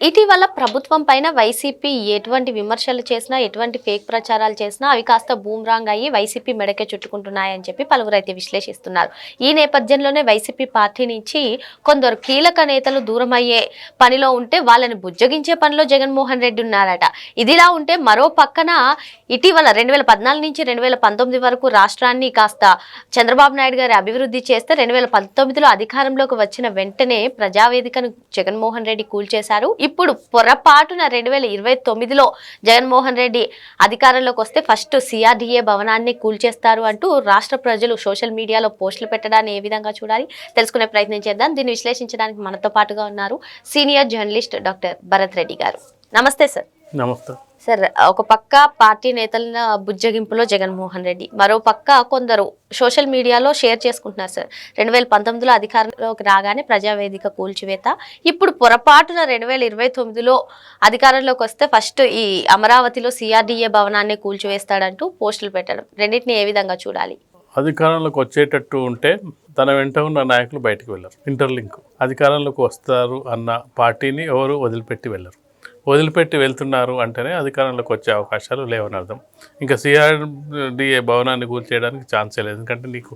ఇటీవల ప్రభుత్వం పైన వైసీపీ ఎటువంటి విమర్శలు చేసినా ఎటువంటి ఫేక్ ప్రచారాలు చేసినా అవి కాస్త బూమ్రాంగ్ అయ్యి వైసీపీ మెడకే చుట్టుకుంటున్నాయని చెప్పి పలువురు అయితే విశ్లేషిస్తున్నారు. ఈ నేపథ్యంలోనే వైసీపీ పార్టీ నుంచి కొందరు కీలక నేతలు దూరం అయ్యే పనిలో ఉంటే వాళ్ళని బుజ్జగించే పనిలో జగన్మోహన్ రెడ్డి ఉన్నారట. ఇదిలా ఉంటే మరో పక్కన ఇటీవల రెండు వేల పద్నాలుగు నుంచి రెండు వేల పంతొమ్మిది వరకు రాష్ట్రాన్ని కాస్త చంద్రబాబు నాయుడు గారి అభివృద్ధి చేస్తే రెండు వేల పంతొమ్మిదిలో అధికారంలోకి వచ్చిన వెంటనే ప్రజావేదికను జగన్మోహన్ రెడ్డి కూల్చేశారు. ఇప్పుడు పొరపాటున రెండు వేల ఇరవై తొమ్మిదిలో జగన్మోహన్ రెడ్డి అధికారంలోకి వస్తే ఫస్ట్ సిఆర్డీఏ భవనాన్ని కూల్చేస్తారు అంటూ రాష్ట్ర ప్రజలు సోషల్ మీడియాలో పోస్టులు పెట్టడాన్ని ఏ విధంగా చూడాలి తెలుసుకునే ప్రయత్నం చేద్దాం. దీన్ని విశ్లేషించడానికి మనతో పాటుగా ఉన్నారు senior journalist doctor Bharat Reddy garu. నమస్తే సార్. నమస్తే. సార్ ఒక పక్క పార్టీ నేతల బుజ్జగింపులో జగన్మోహన్ రెడ్డి మరో పక్క కొందరు సోషల్ మీడియాలో షేర్ చేసుకుంటున్నారు సార్. రెండు వేల పంతొమ్మిదిలో అధికారంలోకి రాగానే ప్రజావేదిక కూల్చివేత ఇప్పుడు పొరపాటున రెండు వేల ఇరవై తొమ్మిదిలో అధికారంలోకి వస్తే ఫస్ట్ ఈ అమరావతిలో సిఆర్డీఏ భవనాన్ని కూల్చివేస్తాడంటూ పోస్టులు పెట్టడం. రెండింటిని ఏ విధంగా చూడాలి? అధికారంలోకి వచ్చేటట్టు ఉంటే తన వెంట ఉన్న నాయకులు బయటకు వెళ్ళరు. ఇంటర్లింక్. అధికారంలోకి వస్తారు అన్న పార్టీని ఎవరు వదిలిపెట్టి వెళ్ళరు. వదిలిపెట్టి వెళ్తున్నారు అంటేనే అధికారంలోకి వచ్చే అవకాశాలు లేవని అర్థం. ఇంకా సిఆర్డిఏ భవనాన్ని కూల్చేయడానికి ఛాన్సే లేదు. ఎందుకంటే నీకు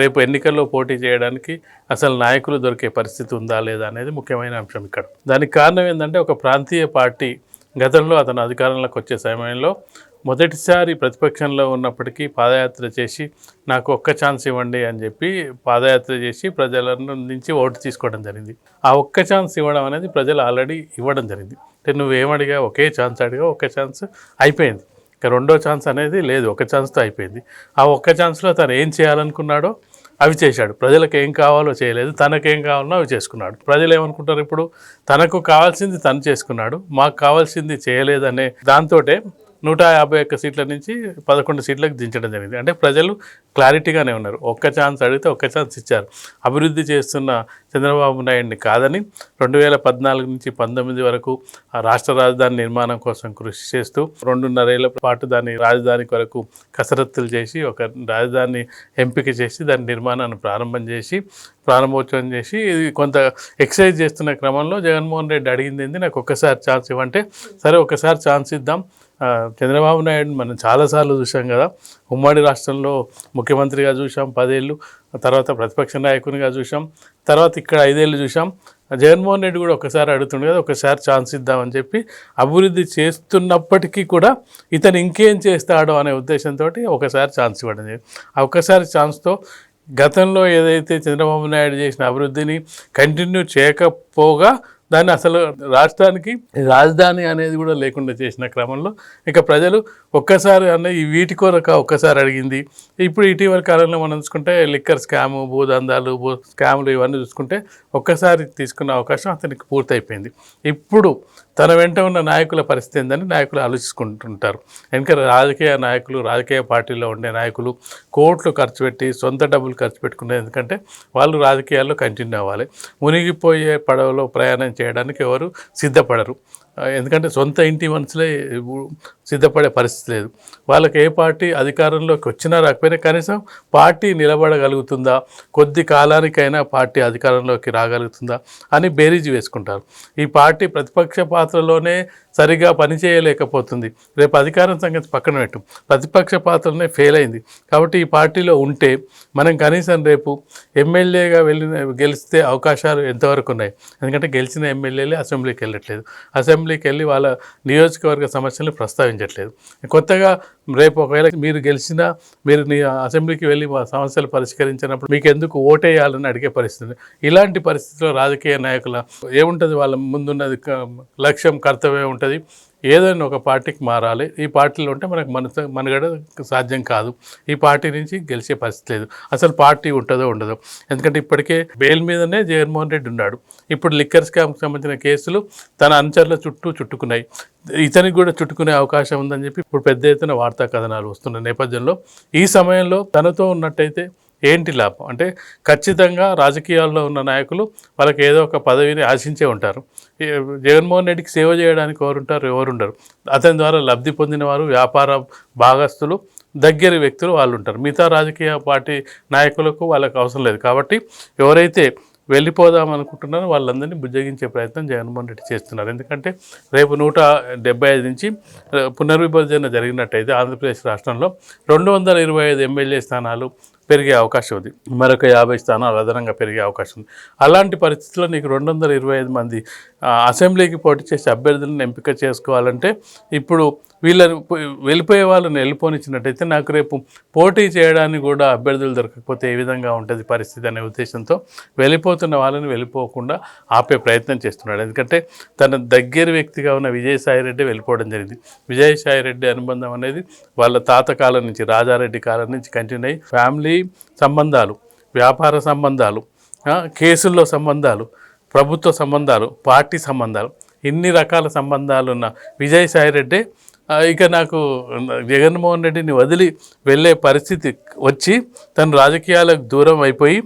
రేపు ఎన్నికల్లో పోటీ చేయడానికి అసలు నాయకులు దొరికే పరిస్థితి ఉందా లేదా అనేది ముఖ్యమైన అంశం ఇక్కడ. దానికి కారణం ఏంటంటే ఒక ప్రాంతీయ పార్టీ గతంలో అతను అధికారంలోకి వచ్చే సమయంలో మొదటిసారి ప్రతిపక్షంలో ఉన్నప్పటికీ పాదయాత్ర చేసి నాకు ఒక్క ఛాన్స్ ఇవ్వండి అని చెప్పి పాదయాత్ర చేసి ప్రజల నుంచి ఓటు తీసుకోవడం జరిగింది. ఆ ఒక్క ఛాన్స్ ఇవ్వడం అనేది ప్రజలు ఆల్రెడీ ఇవ్వడం జరిగింది. అంటే నువ్వేమడిగా ఒకే ఛాన్స్ అడిగా ఒకే ఛాన్స్ అయిపోయింది. ఇక రెండో ఛాన్స్ అనేది లేదు ఒక ఛాన్స్తో అయిపోయింది. ఆ ఒక్క ఛాన్స్లో తను ఏం చేయాలనుకున్నాడో అవి చేశాడు. ప్రజలకు ఏం కావాలో చేయలేదు తనకేం కావాలో అవి చేసుకున్నాడు. ప్రజలు ఏమనుకుంటారు ఇప్పుడు? తనకు కావాల్సింది తను చేసుకున్నాడు మాకు కావాల్సింది చేయలేదనే దాంతోటే నూట యాభై ఒక్క సీట్ల నుంచి పదకొండు సీట్లకు దించడం జరిగింది. అంటే ప్రజలు క్లారిటీగానే ఉన్నారు. ఒక్క ఛాన్స్ అడిగితే ఒక్క ఛాన్స్ ఇచ్చారు. అభివృద్ధి చేస్తున్న చంద్రబాబు నాయుడిని కాదని రెండు వేల పద్నాలుగు నుంచి పంతొమ్మిది వరకు ఆ రాష్ట్ర రాజధాని నిర్మాణం కోసం కృషి చేస్తూ రెండున్నరేళ్ళ పాటు దాని రాజధాని కొరకు కసరత్తులు చేసి ఒక రాజధాని ఎంపిక చేసి దాని నిర్మాణాన్ని ప్రారంభం చేసి ప్రారంభోత్సవం చేసి ఇది కొంత ఎక్సర్సైజ్ చేస్తున్న క్రమంలో జగన్మోహన్ రెడ్డి అడిగింది నాకు ఒక్కసారి ఛాన్స్ ఇవ్వంటే సరే ఒకసారి ఛాన్స్ ఇద్దాం. చంద్రబాబు నాయుడు మనం చాలాసార్లు చూసాం కదా. ఉమ్మడి రాష్ట్రంలో ముఖ్యమంత్రిగా చూసాం పదేళ్ళు తర్వాత ప్రతిపక్ష నాయకునిగా చూసాం తర్వాత ఇక్కడ ఐదేళ్ళు చూసాం జగన్మోహన్ రెడ్డి కూడా ఒకసారి అడుగుతుండే కదా ఒకసారి ఛాన్స్ ఇద్దామని చెప్పి అభివృద్ధి చేస్తున్నప్పటికీ కూడా ఇతను ఇంకేం చేస్తాడో అనే ఉద్దేశంతో ఒకసారి ఛాన్స్ ఇవ్వడం జరిగింది. ఒకసారి ఒక్కసారి ఛాన్స్తో గతంలో ఏదైతే చంద్రబాబు నాయుడు చేసిన అభివృద్ధిని కంటిన్యూ చేయకపోగా దాన్ని అసలు రాష్ట్రానికి రాజధాని అనేది కూడా లేకుండా చేసిన క్రమంలో ఇక ప్రజలు ఒక్కసారి అన్న ఈ వీటి కొరక ఒక్కసారి అడిగింది. ఇప్పుడు ఇటీవల కాలంలో మనం చూసుకుంటే లిక్కర్ స్కాము భూదందాలు భూ స్కాములు ఇవన్నీ చూసుకుంటే ఒక్కసారి తీసుకున్న అవకాశం అతనికి పూర్తయిపోయింది. ఇప్పుడు తన వెంట ఉన్న నాయకుల పరిస్థితి ఏందని నాయకులు ఆలోచించుకుంటుంటారు. ఎందుకంటే రాజకీయ నాయకులు రాజకీయ పార్టీలో ఉండే నాయకులు కోట్లు ఖర్చు పెట్టి సొంత డబ్బులు ఖర్చు పెట్టుకునే ఎందుకంటే వాళ్ళు రాజకీయాల్లో కంటిన్యూ అవ్వాలి. మునిగిపోయే పడవలో ప్రయాణం చేయడానికి ఎవరు సిద్ధపడరు. ఎందుకంటే సొంత ఇంటి మనుషులే సిద్ధపడే పరిస్థితి లేదు. వాళ్ళకి ఏ పార్టీ అధికారంలోకి వచ్చినా రాకపోయినా కనీసం పార్టీ నిలబడగలుగుతుందా? కొద్ది కాలానికైనా పార్టీ అధికారంలోకి రాగలుగుతుందా? అని బేరీజు వేసుకుంటారు. ఈ పార్టీ ప్రతిపక్ష పాత్రలోనే సరిగా పనిచేయలేకపోతుంది. రేపు అధికారం సంగతి పక్కన పెట్టు. ప్రతిపక్ష పాత్రలోనే ఫెయిల్ అయింది. కాబట్టి ఈ పార్టీలో ఉంటే మనం కనీసం రేపు ఎమ్మెల్యేగా వెళ్ళిన గెలిస్తే అవకాశాలు ఎంతవరకు ఉన్నాయి? ఎందుకంటే గెలిచిన ఎమ్మెల్యేలే అసెంబ్లీకి వెళ్ళట్లేదు. అసెంబ్లీకి వెళ్ళి వాళ్ళ నియోజకవర్గ సమస్యలు ప్రస్తావించట్లేదు. కొత్తగా రేపు ఒకవేళ మీరు గెలిచినా మీరు అసెంబ్లీకి వెళ్ళి మా సమస్యలు పరిష్కరించినప్పుడు మీకు ఎందుకు ఓటేయాలని అడిగే పరిస్థితి ఇలాంటి పరిస్థితిలో రాజకీయ నాయకుల ఏముంటుంది వాళ్ళ ముందున్నది క- లక్ష్యం కర్తవ్యం ఉంటుంది ఏదైనా ఒక పార్టీకి మారాలి. ఈ పార్టీలో ఉంటే మనకు మన మనగడ సాధ్యం కాదు. ఈ పార్టీ నుంచి గెలిచే పరిస్థితి లేదు. అసలు పార్టీ ఉంటుందో ఉండదో. ఎందుకంటే ఇప్పటికే బెయిల్ మీదనే జగన్మోహన్ రెడ్డి ఉన్నాడు. ఇప్పుడు లిక్కర్ స్కామ్కి సంబంధించిన కేసులు తన అనుచరుల చుట్టూ చుట్టుకున్నాయి. ఇతనికి కూడా చుట్టుకునే అవకాశం ఉందని చెప్పి ఇప్పుడు పెద్ద ఎత్తున వార్తా కథనాలు వస్తున్న నేపథ్యంలో ఈ సమయంలో తనతో ఉన్నట్టయితే ఏంటి లాభం? అంటే ఖచ్చితంగా రాజకీయాల్లో ఉన్న నాయకులు వాళ్ళకి ఏదో ఒక పదవిని ఆశించే ఉంటారు. జగన్మోహన్ రెడ్డికి సేవ చేయడానికి ఎవరుంటారు? ఎవరుండరు. అతని ద్వారా లబ్ధి పొందిన వారు వ్యాపార భాగస్తులు దగ్గర వ్యక్తులు వాళ్ళు ఉంటారు మిగతా రాజకీయ పార్టీ నాయకులకు వాళ్ళకి అవసరం లేదు. కాబట్టి ఎవరైతే వెళ్ళిపోదాం అనుకుంటున్నారో వాళ్ళందరినీ బుజ్జగించే ప్రయత్నం జగన్మోహన్ రెడ్డి చేస్తున్నారు. ఎందుకంటే రేపు నూట డెబ్బై ఐదు నుంచి పునర్విభజన జరిగినట్టయితే ఆంధ్రప్రదేశ్ రాష్ట్రంలో రెండు వందల ఇరవై ఐదు ఎమ్మెల్యే స్థానాలు పెరిగే అవకాశం ఉంది మరొక యాభై స్థానాలు అదనంగా పెరిగే అవకాశం ఉంది. అలాంటి పరిస్థితుల్లో నీకు రెండు వందల ఇరవై ఐదు మంది అసెంబ్లీకి పోటీ చేసే అభ్యర్థులను ఎంపిక చేసుకోవాలంటే ఇప్పుడు వీళ్ళని వెళ్ళిపోయే వాళ్ళని వెళ్ళిపోనిచ్చినట్టయితే నాకు రేపు పోటీ చేయడానికి కూడా అభ్యర్థులు దొరకకపోతే ఏ విధంగా ఉంటుంది పరిస్థితి అనే ఉద్దేశంతో వెళ్ళిపోతున్న వాళ్ళని వెళ్ళిపోకుండా ఆపే ప్రయత్నం చేస్తున్నాడు. ఎందుకంటే తన దగ్గర వ్యక్తిగా ఉన్న విజయసాయి రెడ్డి వెళ్ళిపోవడం జరిగింది. విజయసాయి రెడ్డి అనుబంధం అనేది వాళ్ళ తాత కాలం నుంచి రాజారెడ్డి కాలం నుంచి కంటిన్యూ అయ్యి ఫ్యామిలీ సంబంధాలు వ్యాపార సంబంధాలు కేసుల్లో సంబంధాలు ప్రభుత్వ సంబంధాలు పార్టీ సంబంధాలు ఇన్ని రకాల సంబంధాలు ఉన్న విజయసాయి రెడ్డి ఇక నాకు జగన్మోహన్ రెడ్డిని వదిలి వెళ్ళే పరిస్థితి వచ్చి తను రాజకీయాలకు దూరం అయిపోయి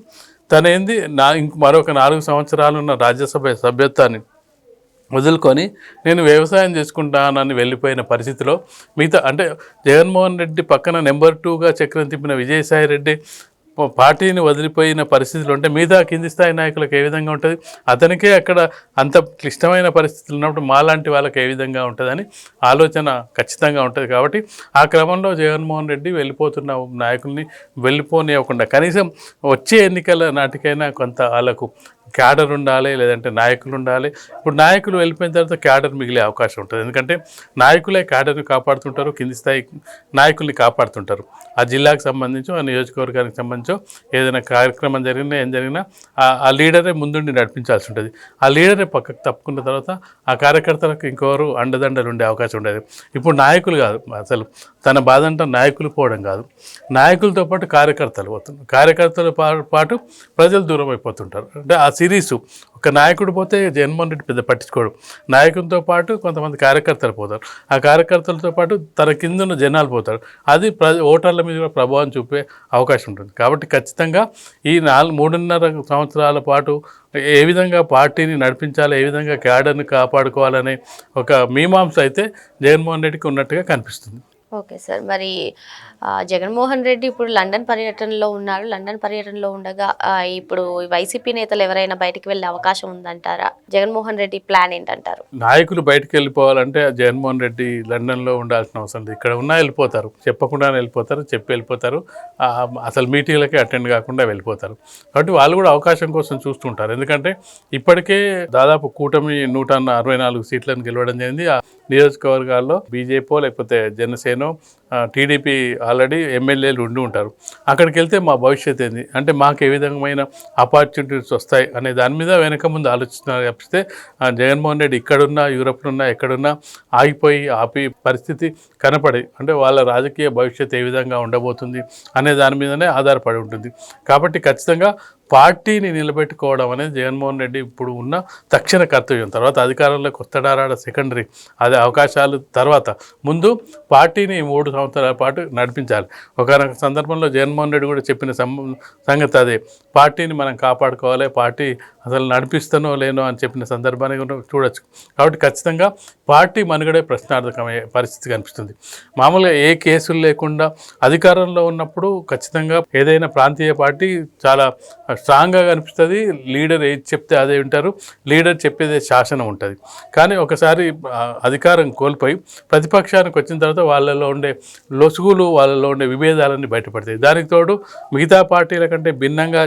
తనేంది నా ఇంక మరొక నాలుగు సంవత్సరాలున్న రాజ్యసభ సభ్యత్వాన్ని వదులుకొని నేను వ్యవసాయం చేసుకుంటానని వెళ్ళిపోయిన పరిస్థితిలో మిగతా అంటే జగన్మోహన్ రెడ్డి పక్కన నెంబర్ టూగా చక్రం తిప్పిన విజయసాయి రెడ్డి పార్టీని వదిలిపోయిన పరిస్థితులు ఉంటే మిగతా కింది స్థాయి నాయకులకు ఏ విధంగా ఉంటుంది? అతనికే అక్కడ అంత క్లిష్టమైన పరిస్థితులు ఉన్నప్పుడు మాలాంటి వాళ్ళకి ఏ విధంగా ఉంటుందని ఆలోచన ఖచ్చితంగా ఉంటుంది కాబట్టి ఆ క్రమంలో జగన్మోహన్ రెడ్డి వెళ్ళిపోతున్న నాయకుల్ని వెళ్ళిపోనివ్వకుండా కనీసం వచ్చే ఎన్నికల నాటికైనా కొంత వాళ్ళకు క్యాడర్ ఉండాలి లేదంటే నాయకులు ఉండాలి. ఇప్పుడు నాయకులు వెళ్ళిపోయిన తర్వాత క్యాడర్ మిగిలే అవకాశం ఉంటుంది. ఎందుకంటే నాయకులే క్యాడర్ని కాపాడుతుంటారు కింది స్థాయి నాయకుల్ని కాపాడుతుంటారు. ఆ జిల్లాకు సంబంధించి ఆ నియోజకవర్గానికి సంబంధించో ఏదైనా కార్యక్రమం జరిగినా ఏం జరిగినా ఆ- ఆ లీడరే ముందుండి నడిపించాల్సి ఉంటుంది. ఆ లీడరే పక్కకు తప్పుకున్న తర్వాత ఆ కార్యకర్తలకు ఇంకెవరు అండదండలు ఉండే అవకాశం ఉండేది. ఇప్పుడు నాయకులు కాదు అసలు తన బాధ అంటే నాయకులు పోవడం కాదు. నాయకులతో పాటు కార్యకర్తలు పోతున్నారు. కార్యకర్తల పాటు ప్రజలు దూరం అయిపోతుంటారు. అంటే ఆ సిరీస్. ఒక నాయకుడు పోతే జగన్మోహన్ రెడ్డి పెద్ద పట్టించుకోడు. నాయకునితో పాటు కొంతమంది కార్యకర్తలు పోతారు. ఆ కార్యకర్తలతో పాటు తన కింద ఉన్న జనాలు పోతారు. అది ప్ర ఓటర్ల మీద కూడా ప్రభావం చూపే అవకాశం ఉంటుంది. కాబట్టి ఖచ్చితంగా ఈ నాలుగు మూడున్నర సంవత్సరాల పాటు ఏ విధంగా పార్టీని నడిపించాలి ఏ విధంగా క్యాడర్ని కాపాడుకోవాలనే ఒక మీమాంస అయితే జగన్మోహన్ రెడ్డికి ఉన్నట్టుగా కనిపిస్తుంది. Okay sir. మరి జగన్మోహన్ రెడ్డి ఇప్పుడు లండన్ పర్యటనలో ఉన్నారు లండన్ పర్యటనలో ఉండగా ఇప్పుడు వైసీపీ నేతలు ఎవరైనా బయటకు వెళ్ళే అవకాశం ఉందంటారా? జగన్మోహన్ రెడ్డి ప్లాన్ ఏంటంటారు? నాయకులు బయటకు వెళ్ళిపోవాలంటే జగన్మోహన్ రెడ్డి లండన్లో ఉండాల్సిన అవసరం లేదు. ఇక్కడ ఉన్నా వెళ్ళిపోతారు. చెప్పకుండానే వెళ్ళిపోతారు. చెప్పి వెళ్ళిపోతారు. అసలు మీటింగ్లకే అటెండ్ కాకుండా వెళ్ళిపోతారు. కాబట్టి వాళ్ళు కూడా అవకాశం కోసం చూస్తుంటారు. ఎందుకంటే ఇప్పటికే దాదాపు కూటమి నూట అరవై నాలుగు సీట్లను గెలవడం జరిగింది. ఆ నియోజకవర్గాల్లో బీజేపీ లేకపోతే Janasena you know? TDP already ఎమ్మెల్యేలు ఉండి ఉంటారు. అక్కడికి వెళ్తే మా భవిష్యత్ ఏంది? అంటే మాకు ఏ విధమైన ఆపర్చునిటీస్ వస్తాయి అనే దాని మీద వెనక ముందు ఆలోచిస్తున్నారు తప్పిస్తే జగన్మోహన్ రెడ్డి ఇక్కడున్నా యూరప్లో ఉన్నా ఎక్కడున్నా ఆగిపోయి ఆపి పరిస్థితి కనపడి అంటే వాళ్ళ రాజకీయ భవిష్యత్ ఏ విధంగా ఉండబోతుంది అనే దాని మీదనే ఆధారపడి ఉంటుంది. కాబట్టి ఖచ్చితంగా పార్టీని నిలబెట్టుకోవడం అనేది జగన్మోహన్ రెడ్డి ఇప్పుడు ఉన్న తక్షణ కర్తవ్యం. తర్వాత అధికారంలోకి వస్తాడారాడ సెకండరీ అదే అవకాశాలు తర్వాత. ముందు పార్టీని మూడు సంవత్సరాల పాటు నడిపించాలి. ఒకనొక సందర్భంలో జగన్మోహన్ రెడ్డి కూడా చెప్పిన సం- సంగతి అదే. పార్టీని మనం కాపాడుకోవాలి పార్టీ అసలు నడిపిస్తానో లేనో అని చెప్పిన సందర్భాన్ని కూడా చూడొచ్చు. కాబట్టి ఖచ్చితంగా పార్టీ మనుగడే ప్రశ్నార్థకమయ్యే పరిస్థితి కనిపిస్తుంది. మామూలుగా ఏ కేసులు లేకుండా అధికారంలో ఉన్నప్పుడు ఖచ్చితంగా ఏదైనా ప్రాంతీయ పార్టీ చాలా స్ట్రాంగ్గా కనిపిస్తుంది. లీడర్ ఏది చెప్తే అదే వింటారు. లీడర్ చెప్పేదే శాసనం ఉంటుంది. కానీ ఒకసారి అధికారం కోల్పోయి ప్రతిపక్షానికి వచ్చిన తర్వాత వాళ్ళలో ఉండే లొసుగులు వాళ్ళలో ఉండే విభేదాలన్నీ బయటపడతాయి. దానికి తోడు మిగతా పార్టీల కంటే భిన్నంగా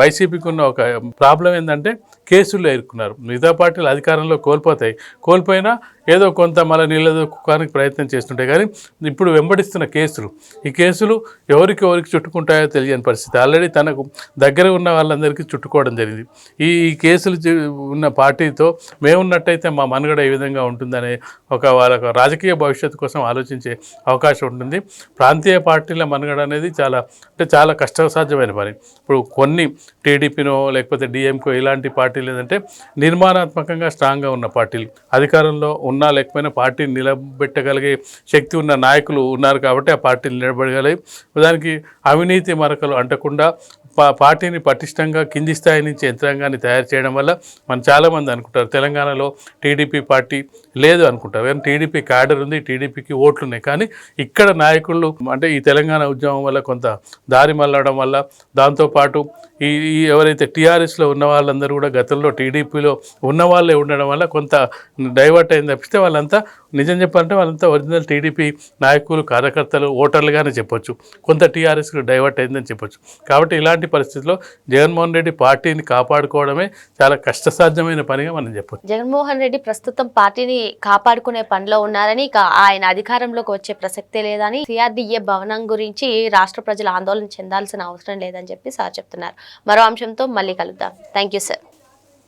వైసీపీకి ఉన్న ఒక ప్రాబ్లం ఏంటంటే కేసులు ఎదుర్కొన్నారు మిగతా పార్టీలు అధికారంలో కోల్పోతాయి. కోల్పోయినా ఏదో కొంత మళ్ళీ నిలదొక్కుకోవడానికి ప్రయత్నం చేస్తుంటాయి. కానీ ఇప్పుడు వెంబడిస్తున్న కేసులు ఈ కేసులు ఎవరికి ఎవరికి చుట్టుకుంటాయో తెలియని పరిస్థితి. ఆల్రెడీ తనకు దగ్గర ఉన్న వాళ్ళందరికీ చుట్టుకోవడం జరిగింది. ఈ కేసులు ఉన్న పార్టీతో మేమున్నట్టయితే మా మనుగడ ఏ విధంగా ఉంటుందనే ఒక వాళ్ళ రాజకీయ భవిష్యత్తు కోసం ఆలోచించే అవకాశం ఉంటుంది. ప్రాంతీయ పార్టీల మనుగడ అనేది చాలా అంటే చాలా కష్టసాధ్యమైన పని. ఇప్పుడు కొన్ని టీడీపీనో లేకపోతే డిఎంకో ఇలాంటి పార్టీ పార్టీలు ఏంటంటే నిర్మాణాత్మకంగా స్ట్రాంగ్గా ఉన్న పార్టీలు. అధికారంలో ఉన్నా లేకపోయినా పార్టీని నిలబెట్టగలిగే శక్తి ఉన్న నాయకులు ఉన్నారు కాబట్టి ఆ పార్టీలు నిలబడగలిగి దానికి అవినీతి మరకలు అంటకుండా పార్టీని పటిష్టంగా కింది స్థాయి నుంచి యంత్రాంగాన్ని తయారు చేయడం వల్ల మనం చాలామంది అనుకుంటారు తెలంగాణలో టీడీపీ పార్టీ లేదు అనుకుంటారు. కానీ టీడీపీ క్యాడర్ ఉంది టీడీపీకి ఓట్లు ఉన్నాయి. కానీ ఇక్కడ నాయకులు అంటే ఈ తెలంగాణ ఉద్యమం వల్ల కొంత దారి మళ్ళడం వల్ల దాంతోపాటు ఈ ఎవరైతే టీఆర్ఎస్లో ఉన్న వాళ్ళందరూ కూడా గతంలో టీడీపీలో ఉన్న వాళ్ళే ఉండడం వల్ల కొంత డైవర్ట్ అయింది తప్పిస్తే వాళ్ళంతా నిజం చెప్పాలంటే వాళ్ళంతా ఒరిజినల్ టీడీపీ నాయకులు కార్యకర్తలు ఓటర్లుగానే చెప్పొచ్చు. కొంత టీఆర్ఎస్కి డైవర్ట్ అయిందని చెప్పొచ్చు. కాబట్టి ఇలాంటి పరిస్థితుల్లో జగన్మోహన్ రెడ్డి పార్టీని కాపాడుకోవడమే చాలా కష్టసాధ్యమైన పనిగా మనం చెప్పచ్చు. జగన్మోహన్ రెడ్డి ప్రస్తుతం పార్టీని కాపాడుకునే పనిలో ఉన్నారని ఇక ఆయన అధికారంలోకి వచ్చే ప్రసక్తే లేదని సిఆర్డీఏ భవనం గురించి రాష్ట్ర ప్రజలు ఆందోళన చెందాల్సిన అవసరం లేదని చెప్పి సార్ చెప్తున్నారు. మరో అంశంతో మళ్ళీ కలుద్దాం. Thank you sir